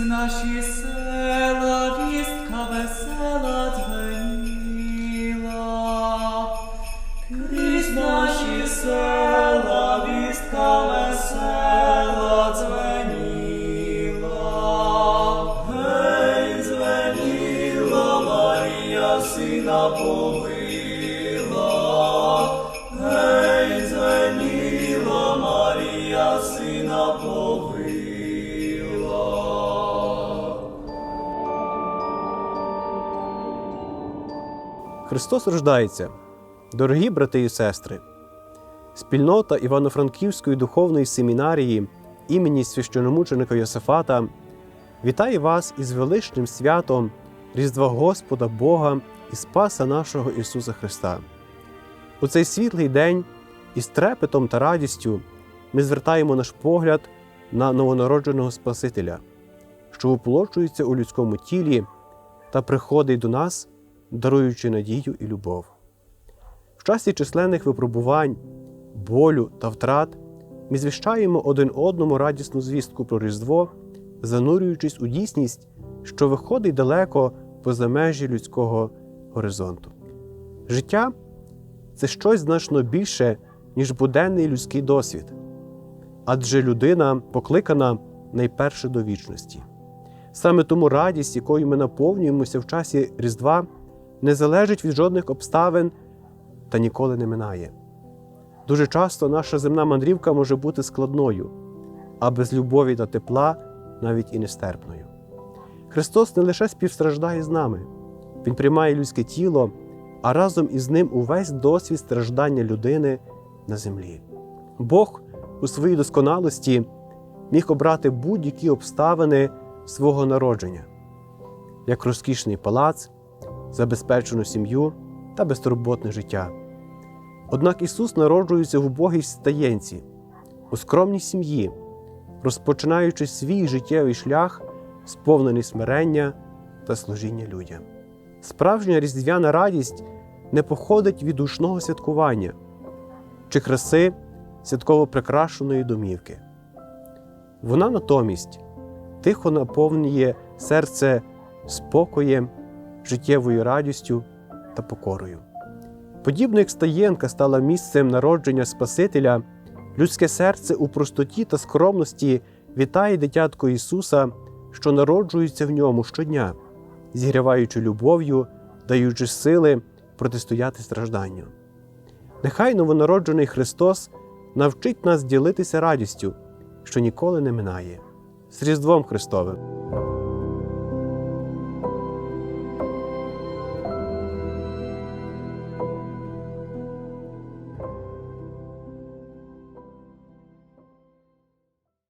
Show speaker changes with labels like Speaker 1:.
Speaker 1: наші села, вістка весела дзвеніла. Крізь наші села, вістка весела дзвеніла. Гей, дзвеніла, Марія сина повила.
Speaker 2: Христос рождається, дорогі брати і сестри. Спільнота Івано-Франківської духовної семінарії імені священомученика Йосифата вітає вас із величним святом Різдва Господа Бога і Спаса нашого Ісуса Христа. У цей світлий день із трепетом та радістю ми звертаємо наш погляд на новонародженого Спасителя, що воплочується у людському тілі та приходить до нас даруючи надію і любов. В часі численних випробувань, болю та втрат ми звіщаємо один одному радісну звістку про Різдво, занурюючись у дійсність, що виходить далеко поза межі людського горизонту. Життя це щось значно більше, ніж буденний людський досвід, адже людина покликана найперше до вічності. Саме тому радість, якою ми наповнюємося в часі Різдва, не залежить від жодних обставин та ніколи не минає. Дуже часто наша земна мандрівка може бути складною, а без любові та тепла навіть і нестерпною. Христос не лише співстраждає з нами, Він приймає людське тіло, а разом із ним увесь досвід страждання людини на землі. Бог у своїй досконалості міг обрати будь-які обставини свого народження, як розкішний палац забезпечену сім'ю та безтурботне життя. Однак Ісус народжується в убогій стаєнці, у скромній сім'ї, розпочинаючи свій життєвий шлях, сповнений смирення та служіння людям. Справжня різдвяна радість не походить від душного святкування чи краси святково прикрашеної домівки. Вона натомість тихо наповнює серце спокоєм життєвою радістю та покорою. Подібно як стаєнка стала місцем народження Спасителя, людське серце у простоті та скромності вітає дитятко Ісуса, що народжується в ньому щодня, зігріваючи любов'ю, даючи сили протистояти стражданню. Нехай новонароджений Христос навчить нас ділитися радістю, що ніколи не минає. З Різдвом Христовим!